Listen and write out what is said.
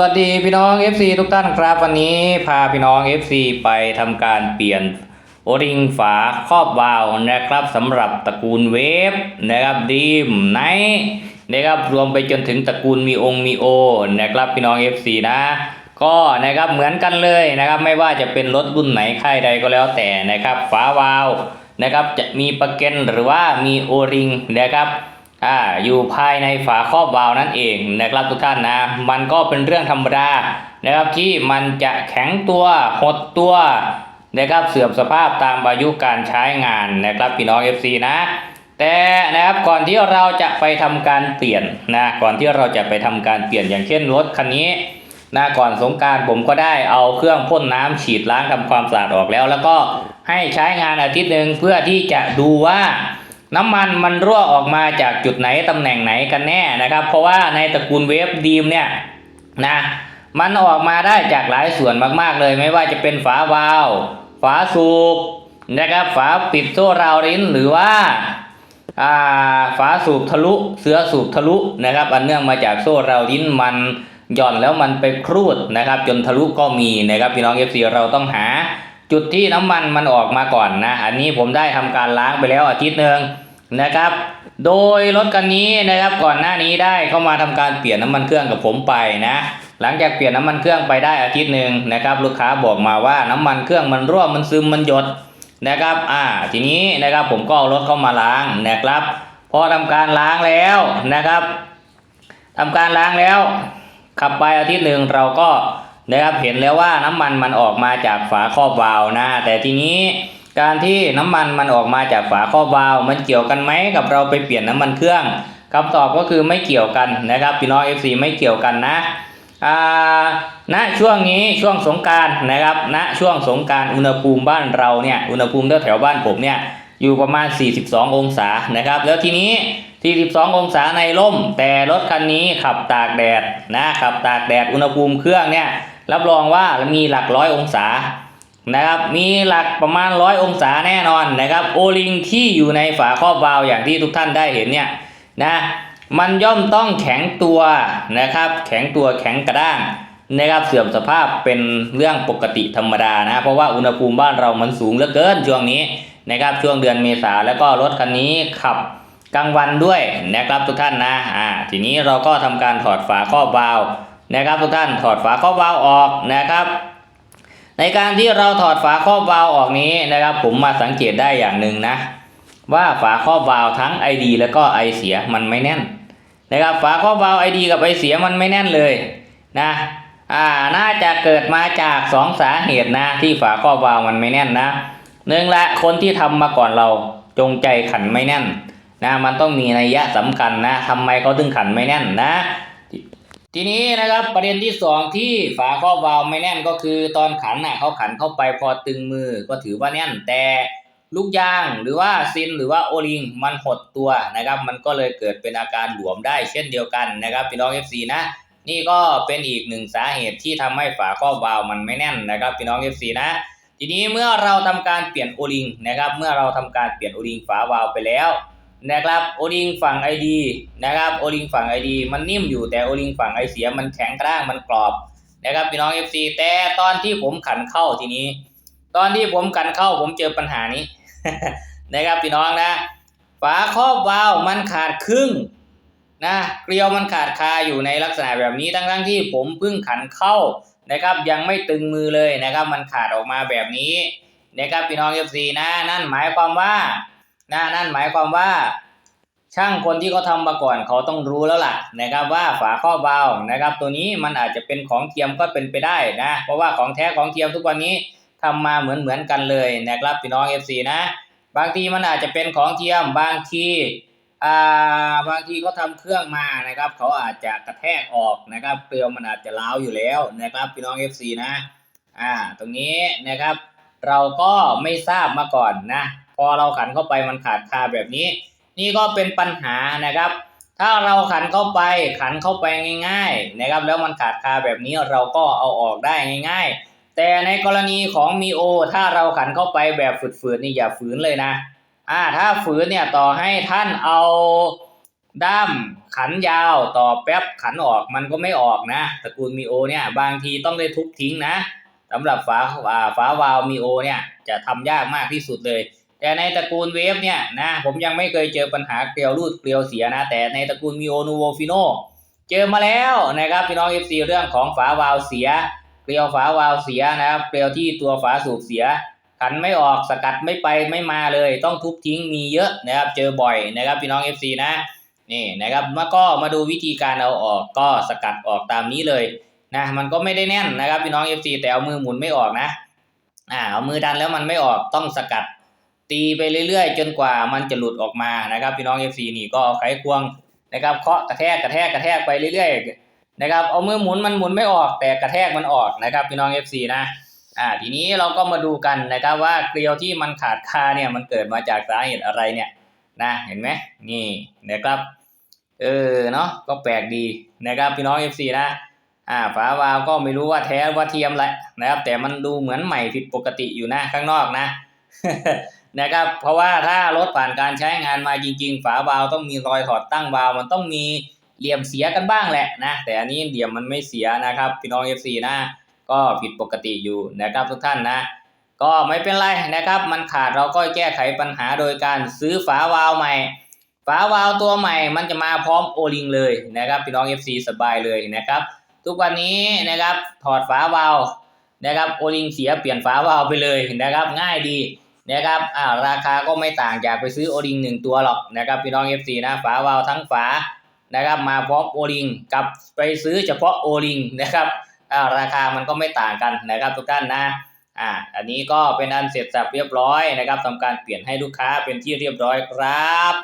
วัสดีพี่น้อง FC ทุกท่านครับวันนี้พาพี่น้อง FC ไปทำการเปลี่ยนโอริงฝาครอบวาล์วนะครับสำหรับตระกูลเวฟนะครับดีมไนนะครับรวมไปจนถึงตระกูลมีองค์มีโอนะครับพี่น้อง FC นะก็นะครับเหมือนกันเลยนะครับไม่ว่าจะเป็นรถรุ่นไหนค่ายใดก็แล้วแต่นะครับฝาวาล์วนะครับจะมีประเก็นหรือว่ามีโอริงนะครับ อ่าอยู่ภายในฝาครอบวาล์วนั่นเองนะครับทุกท่านนะ มันก็เป็นเรื่องธรรมดานะครับที่มันจะแข็งตัวหดตัวนะครับเสื่อมสภาพตามอายุการใช้งานนะครับพี่น้อง FC นะ แต่นะครับก่อนที่เราจะไปทำการเปลี่ยนนะก่อนที่เราจะไปทำการเปลี่ยนอย่างเช่นรถคันนี้นะก่อนสงการผมก็ได้เอาเครื่องพ่นน้ำฉีดล้างทำความสะอาดออกแล้ว แล้วก็ให้ใช้งานอาทิตย์หนึ่งเพื่อที่จะดูว่า น้ำมันมันรั่วออกมาจากจุดไหนตำแหน่งไหนกันแน่นะครับ เพราะว่าในตระกูลเวฟดีมเนี่ยนะมันออกมาได้จากหลายส่วนมากๆเลย ไม่ว่าจะเป็นฝาวาล์วฝาสูบนะครับฝาปิดโซ่ราวลิ้นหรือว่าฝาสูบทะลุเสือสูบทะลุนะครับ อันเนื่องมาจากโซ่ราวลิ้นมันหย่อนแล้วมันไปครูดนะครับ จนทะลุก็มีนะครับพี่น้องเอฟซีเราต้องหา จุดที่น้ำมันมันออกมาก่อนนะ อันนี้ผมได้ทำการล้างไปแล้วอาทิตย์หนึ่งนะครับ โดยรถคันนี้นะครับก่อนหน้านี้ได้เข้ามาทำการเปลี่ยนน้ำมันเครื่องกับผมไปนะ หลังจากเปลี่ยนน้ำมันเครื่องไปได้อาทิตย์หนึ่งนะครับ ลูกค้าบอกมาว่าน้ำมันเครื่องมันรั่วมันซึมมันหยดนะครับ อ่า ทีนี้นะครับผมก็เอารถเข้ามาล้างนะครับ พอทำการล้างแล้วนะครับทำการล้างแล้ว ขับไปอาทิตย์หนึ่งเราก็ นะครับเห็นแล้วว่าน้ำมันมันออกมาจากฝาครอบวาล์วนะ แต่ทีนี้การที่น้ำมันมันออกมาจากฝาครอบวาล์วมันเกี่ยวกันไหมกับเราไปเปลี่ยนน้ำมันเครื่องคำตอบก็คือไม่เกี่ยวกันนะครับพี่น้อง FC ไม่เกี่ยวกันนะณช่วงนี้ช่วงสงการนะครับณช่วงสงการอุณหภูมิบ้านเราเนี่ยอุณหภูมิแถวๆบ้านผมเนี่ยอยู่ประมาณ 42 องศานะครับ แล้วทีนี้ 42 องศาในร่ม แต่รถคันนี้ขับตากแดดนะขับตากแดดอุณหภูมิเครื่องเนี่ย รับรองว่ามีหลักร้อยองศานะครับมีหลักประมาณร้อยองศาแน่นอนนะครับโอลิงที่อยู่ในฝาครอบวาล์วอย่างที่ทุกท่านได้เห็นเนี่ยนะมันย่อมต้องแข็งตัวนะครับแข็งตัวแข็งกระด้างนะครับเสื่อมสภาพเป็นเรื่องปกติธรรมดานะเพราะว่าอุณหภูมิบ้านเรามันสูงเหลือเกินช่วงนี้นะครับช่วงเดือนเมษาแล้วก็รถคันนี้ขับกลางวันด้วยนะครับทุกท่านนะอ่าทีนี้เราก็ทำการถอดฝาครอบวาล์ว นะครับทุกท่านถอดฝาครอบวาล์วออกนะครับ ในการที่เราถอดฝาครอบวาล์วออกนี้นะครับ ผมมาสังเกตได้อย่างหนึ่งนะ ว่าฝาครอบวาล์วทั้ง ID แล้วก็ I เสียมันไม่แน่นนะครับฝาครอบวาล์ว ID กับ I เสียมันไม่แน่นเลยนะอ่าน่าจะเกิดมาจากสองสาเหตุนะที่ฝาครอบวาล์วมันไม่แน่นนะหนึ่งละคนที่ทำมาก่อนเราจงใจขันไม่แน่นนะมันต้องมีนัยยะสำคัญนะทำไมเขาถึงขันไม่แน่นนะ ทีนี้นะครับประเด็นที่สองที่ฝาครอบวาล์วไม่แน่นก็คือ ตอนขันน่ะเขาขันเข้าไปพอตึงมือก็ถือว่าแน่นแต่ลูกยางหรือว่าซินหรือว่าโอลิงมันหดตัวนะครับ มันก็เลยเกิดเป็นอาการหลวมได้เช่นเดียวกันนะครับพี่น้อง FC นะ นี่ก็เป็นอีกหนึ่งสาเหตุที่ทำให้ฝาครอบวาล์วมันไม่แน่นนะครับพี่น้อง FC นะ ทีนี้เมื่อเราทำการเปลี่ยนโอลิงนะครับ เมื่อเราทำการเปลี่ยนโอลิงฝาวาล์วไปแล้ว นะครับโอลิงฝั่ง ID นะครับโอลิงฝั่ง ID มันนิ่มอยู่แต่โอลิงฝั่งไอเสียมันแข็งกร้างมันกรอบนะครับพี่น้อง FC แต่ตอนที่ผมขันเข้าทีนี้ ตอนที่ผมขันเข้าผมเจอปัญหานี้นะครับพี่น้องนะ ฝาครอบวาล์วมันขาดครึ่งนะเกลียวมันขาดคาอยู่ในลักษณะแบบนี้ทั้งทั้งๆที่ผมเพิ่งขันเข้านะครับ ยังไม่ตึงมือเลยนะครับ มันขาดออกมาแบบนี้นะครับพี่น้อง FC นะนั่นหมายความว่า นะนั่นหมายความว่า ช่างคนที่เขาทำมาก่อนเขาต้องรู้แล้วล่ะนะครับว่าฝาครอบาล์วนะครับ ตัวนี้มันอาจจะเป็นของเทียมก็เป็นไปได้นะ เพราะว่าของแท้ของเทียมทุกวันนี้ทำมาเหมือนเหมือนกันเลยนะครับพี่น้อง FC นะ บางทีมันอาจจะเป็นของเทียมบางทีอ่าบางทีเขาทำเครื่องมานะครับ เขาอาจจะกระแทกออกนะครับเกลียวมันอาจจะร้าวอยู่แล้วนะครับพี่น้อง FC นะอ่าตรงนี้นะครับ เราก็ไม่ทราบมาก่อนนะ พอเราขันเข้าไปมันขาดคาแบบนี้ นี่ก็เป็นปัญหานะครับ ถ้าเราขันเข้าไปขันเข้าไปง่ายๆนะครับ แล้วมันขาดคาแบบนี้เราก็เอาออกได้ง่าย ๆ แต่ในกรณีของมีโอ ถ้าเราขันเข้าไปแบบฝืดๆนี่อย่าฝืนเลยนะอ่าถ้าฝืนเนี่ยต่อให้ท่านเอาด้ามขันยาวต่อแป๊บขันออกมันก็ไม่ออกนะตระกูลมีโอเนี่ยบางทีต้องได้ทุบทิ้งนะสำหรับฝาอ่าฝาวาล์วมีโอเนี่ยจะทำยากมากที่สุดเลย แต่ในตระกูลเวฟเนี่ยนะผมยังไม่เคยเจอปัญหาเกลียวรูดเกลียวเสียนะ แต่ในตระกูลมีโอนูโวฟิโนเจอมาแล้วนะครับพี่น้องเอฟซีเรื่องของฝาวาล์วเสีย เกลียวฝาวาล์วเสียนะครับเกลียวที่ตัวฝาสูบเสีย ขันไม่ออกสกัดไม่ไปไม่มาเลย ต้องทุบทิ้งมีเยอะนะครับเจอบ่อยนะครับพี่น้อง FC นะนี่นะครับมาก็มาดูวิธีการเอาออกก็สกัดออกตามนี้เลยนะมันก็ไม่ได้แน่นนะครับพี่น้อง FC แต่เอามือหมุนไม่ออกนะอ่าเอามือดันแล้วมันไม่ออกต้องสกัด ตีไปเรื่อยๆ จนกว่ามันจะหลุดออกมานะครับ พี่น้อง FC นี่ก็ไขควงนะครับเคาะกระแทกกระแทกกระแทกไปเรื่อยๆนะครับเอามือหมุนมันหมุนไม่ออกแต่กระแทกมันออกนะครับ พี่น้อง FC นะอ่าทีนี้เราก็มาดูกันนะครับว่าเกลียวที่มันขาดคาเนี่ยมันเกิดมาจากสาเหตุอะไรเนี่ยนะเห็นไหมนี่นะครับเออเนาะก็แปลกดีนะครับพี่น้อง FC นะอ่าฝาวาลก็ไม่รู้ว่าแท้ว่าเทียมแหละนะครับ แต่มันดูเหมือนใหม่ผิดปกติอยู่นะข้างนอกนะ นะครับ เพราะว่าถ้ารถผ่านการใช้งานมาจริง ๆ ฝาวาล์วต้องมีรอยถอดตั้งวาล์วมันต้องมีเหลี่ยมเสียกันบ้างแหละนะ แต่อันนี้เหลี่ยมมันไม่เสียนะครับพี่น้อง FC นะ ก็ผิดปกติอยู่นะครับทุกท่านนะ ก็ไม่เป็นไรนะครับ มันขาดเราก็แก้ไขปัญหาโดยการซื้อฝาวาล์วใหม่ ฝาวาล์วตัวใหม่ มันจะมาพร้อมโอลิงเลยนะครับพี่น้อง FC สบายเลยนะครับ ทุกวันนี้นะครับถอดฝาวาล์วนะครับโอลิงเสียเปลี่ยนฝาวาล์วไปเลยนะครับง่ายดี นะครับอ่าราคาก็ไม่ต่างจากไปซื้อโอลิงหนึ่งตัวหรอกนะครับพี่น้อง FC นะฝาวาล์วทั้งฝานะครับมาพร้อมโอลิงกับไปซื้อเฉพาะโอลิงนะครับอ่าราคามันก็ไม่ต่างกันนะครับทุกท่านนะอ่าอันนี้ก็เป็นอันเสร็จสับเรียบร้อยนะครับทำการเปลี่ยนให้ลูกค้าเป็นที่เรียบร้อยครับ